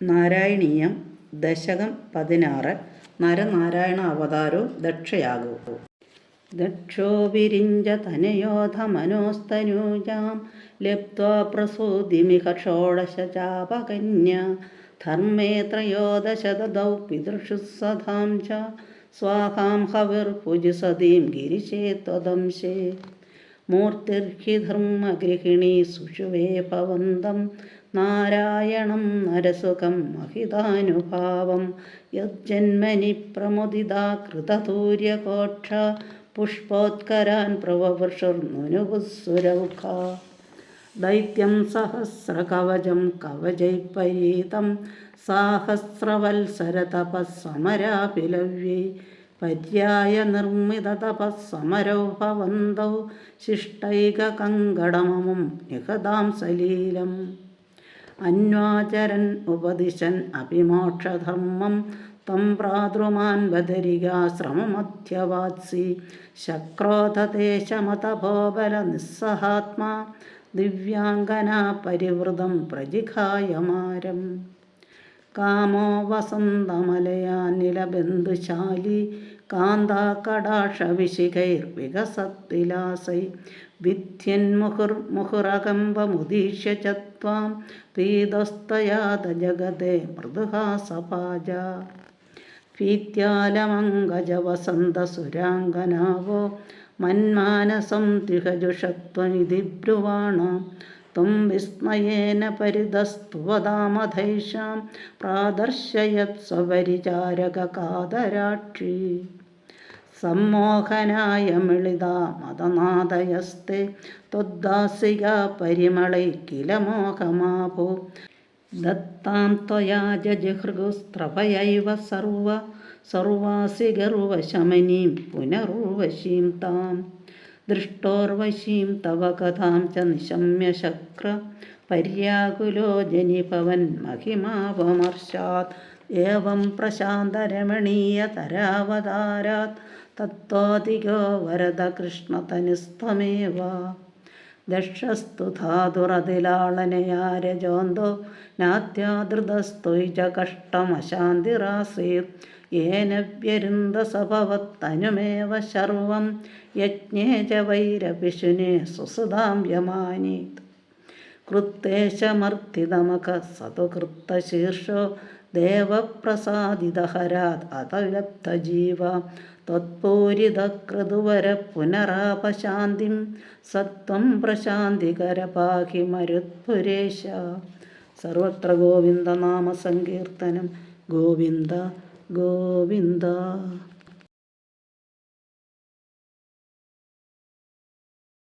നാരായണീയം ദശകം പതിനാറ് നരനാരായണ അവതാരോ ദക്ഷയാകൂ. ദക്ഷോ വിരിഞ്ച തനയോധമനോസ്തനൂജാം ലബ്ധ്വാ പ്രസൂതിമിഹ ഷോഡശചാപകന്യ ധർമ്മേ ത്രയോദശതദൗ പിതൃഷു സദാം ച സ്വാഹാം ഹവിർഭുജി സതീം ഗിരിശേ ത്വദംശേ. മൂർത്തിർഹി ധർമ്മഗൃഹിണി സുഷുവേ ഭവന്തം നാരായണം നരസുഖം മഹിതാനുഭാവം യജ്ജന്മനി പ്രമുദിതാ കൃതതൂര്യകോക്ഷ പുഷ്പോത്കരാൻ പ്രവവൃഷുർനുനുപുസുരൗഖ ദൈത്യം സഹസ്രകവചം കവചൈപരീതം സാഹസ്രവത്സരതപസ്സമരാപിലവ്യൈ പര്യായ നിർമ്മിത ഭവന്തൗ ശിഷ്ടൈകകങ്കടമമും നിഹതാം സലീലം. അന്വാചരൻ ഉപദിശൻ അഭിമോക്ഷധർമ്മം തം പ്രാതൃമാൻ ബദരികാശ്രമമധ്യവാത്സി ശക്രോധദേശമതപോബല നിസ്സഹാത്മാ. ദിവ്യാംഗന പരിവൃതം പ്രജിഘായമാരം. കാമോ വസന്തമലയാനിലബന്ധുശാലി കാന്താകടാക്ഷവിശിഖൈർവികസദ്വിലാസൈ മുഹുർ ച ചത്വാം. പീതസ്തയാത ജഗതേ മൃദുഹാസപാജ ഭീത്യാലമങ്കജവസന്തസുരാംഗനാവോ മന്മാനസം ത്രിഹജുഷത്വമിതി ബ്രുവാണ ത്വം വിസ്മയേന പരിതസ്തുവതാമധൈഷാം പ്രാദർശയത്സ്വപരിചാരകാദരാക്ഷി സമ്മോഹനായ മിളിതാ മതനാദയസ്തെ ത്വദ്ദാസിക പരിമളൈ കില മോഹമാഭോ. ദത്താം ത്വയാ ജജിഹൃഗുസ്ത്രഭയൈവ സർവ സർവാസിഗർവശമനീം പുനർവശീം താം. ദൃഷ്ടോർവശീം തവ കഥാം ച നിശമ്യ ശക്ര പര്യാകുലോ ജനിഭവൻ മഹിമാപമർശാത്. ഏവം പ്രശാന്തരമണീയതരാവതാരാത് തത്വാധികോ വരദകൃഷ്ണതനുസ്ത്വമേവ ദക്ഷസ്തു ധാതുറതിലാളനയാരജോന്തോ നാത്യാദൃതസ്ത്വൈജ കഷ്ടമശാന്തിരാസീർ യേന വ്യരുന്തസഭവത്തനുമേവ ശർവം യജ്ഞേ ച വൈരപിശുനെ സുസുതാം യമാനീത് കൃത്തേശമർത്തിതമക സതു കൃത്തശീർഷോ ദേവപ്രസാദിതഹരാത് അതലബ്ധജീവ ത്വത്പൂരിതക്രതുവര പുനരാപശാന്തിം സത്വം പ്രശാന്തികര പാഹി മരുത്പുരേശ സർവത്ര ഗോവിന്ദനാമസങ്കീർത്തനം ഗോവിന്ദ ഗോവിന്ദ.